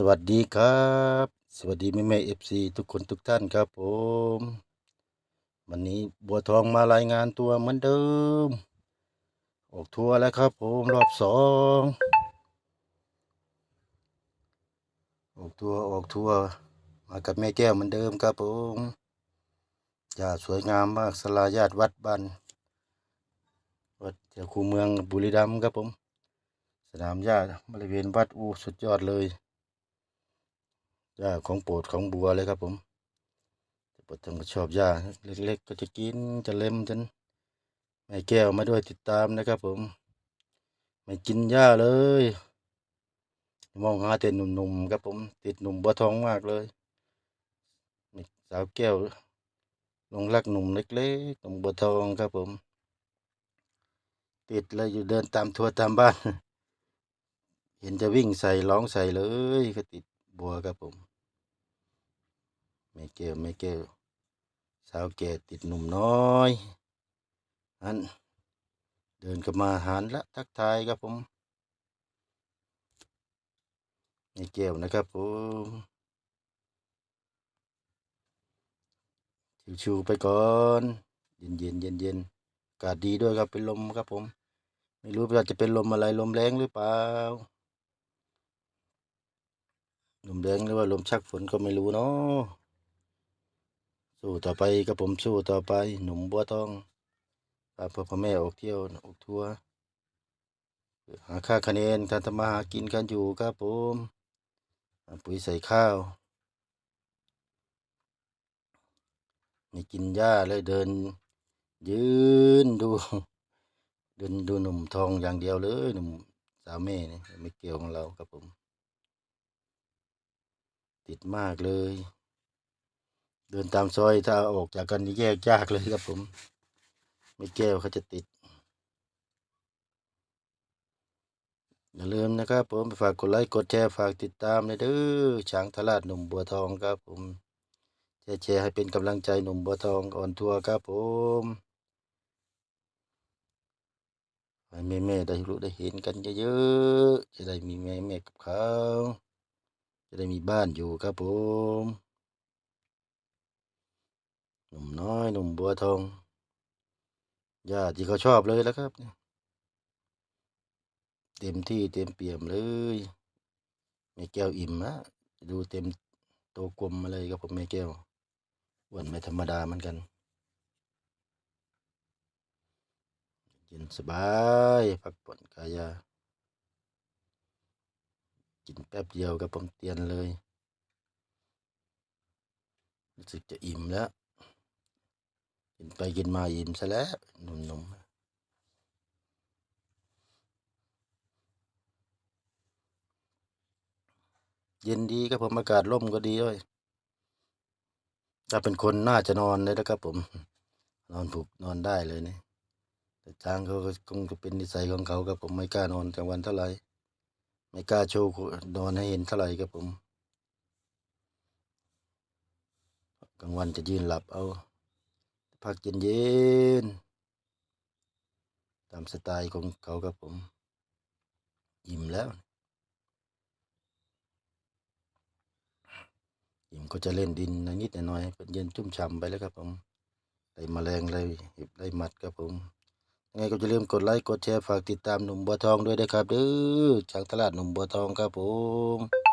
สวัสดีครับ สวัสดีแม่แม่เอฟซีทุกคนทุกท่านครับผม วันนี้บัวทองมารายงานตัวเหมือนเดิม ออกทัวร์แล้วครับผมรอบสองออกทัวร์ออกทัวร์มากับแม่แก้วเหมือนเดิมครับผมจ่าสวยงามมากสลาญาติวัดบันวัดเจ้าคูเมืองบุรีรัมย์ครับผม สนามหญ้าบริเวณวัดอูสุดยอดเลย หญ้าของโปรดของบัวเลยครับผมปวดทั้งก็ชอบหญ้าเล็ก ๆ ก็จะกินจะเล็มจนแม่แก้วมาด้วยติดตามนะครับผม ไม่กินหญ้าเลย มองหาแต่หนุ่มๆครับผม ติดหนุ่มบัวทองมากเลยสาวแก้วลงรักหนุ่มเล็กๆหนุ่มบัวทองครับผม ติดเลยอยู่เดินตามทัวร์ตามบ้าน เห็นจะวิ่งใส่ร้องใส่เลยก็ติดบัวครับผม ม่เกี่ยวไม่เกี่ยวสาวแก่ติดหนุ่มน้อยอันเดินกลับมาหารละทักทายครับผมไม่เกี่ยวนะครับผมชิวๆไปก่อน เย็นเย็นเย็นเย็นๆอากาศดีด้วยครับเป็นลมครับผม ไม่รู้ว่าจะเป็นลมอะไรลมแรงหรือเปล่าลมแรงหรือว่าลมชักฝนก็ไม่รู้เนาะ สู้ต่อไปกับผมสู้ต่อไป หนุ่มบัวทองพาพ่อพ่อแม่ออกเที่ยวออกทัวร์หาค่าคะแนนการทำมาหากินกันอยู่ครับผมปุ๋ยใส่ข้าวไม่กินหญ้าเลยเดิน ยืนดู เดินดูหนุ่มทองอย่างเดียวเลยหนุ่มสาวแม่นี่ไม่เกี่ยวของเราครับผม ติดมากเลย เดินตามซอยถ้าออกจากกันนี่แยกยากเลยครับผม ไม่แก้วเขาจะติด อย่าลืมนะครับผมฝากกดไลค์กดแชร์ฝากติดตามเลยเด้อช้างทลาดหนุ่มบัวทองครับผมแชร์แชร์ให้เป็นกำลังใจหนุ่มบัวทองออนทัวร์ครับผมให้แม่แม่ๆได้รู้ได้เห็นกันเยอะๆจะได้มีแม่แม่กับเขาจะได้มีบ้านอยู่ครับผม หนุ่มน้อยหนุ่มบัวทองญาติที่เขาชอบเลยแล้วครับ เต็มที่เต็มเปี่ยมเลยแม่แก้วอิ่มนะดูเต็มโตกลมมาเลยครับผมแม่แก้วอ้วนไม่ธรรมดาเหมือนกันเย็นสบายพักผ่อนกายากินแป๊บเดียวกับผมเตียนเลย รู้สึกจะอิ่มแล้ว กินไปกินมาอิ่มซะแล้วหนุ่มๆเย็นดีครับผมอากาศร่มก็ดีด้วยถ้าเป็นคนน่าจะนอนเลยนะครับผม นอนผูกนอนได้เลยเนี่ยแต่ช้างเขาก็คงจะเป็นนิสัยของเขาครับผมไม่กล้านอนกลางวันเท่าไหร่ไม่กล้าโชว์นอนให้เห็นเท่าไหร่ครับผมกลางวันจะยืนหลับเอา พักเย็นๆตามสไตล์ของเขาครับผม อิ่มแล้ว อิ่มก็จะเล่นดินนิดหน่อยเป็นเย็นชุ่มฉ่ำไปแล้วครับผมไล่แมลงไล่เห็บไล่หมัดครับผมยังไงก็จะลืมกดไลค์กดแชร์ฝากติดตามหนุ่มบัวทองด้วยนะครับเด้อจากตลาดหนุ่มบัวทองครับผม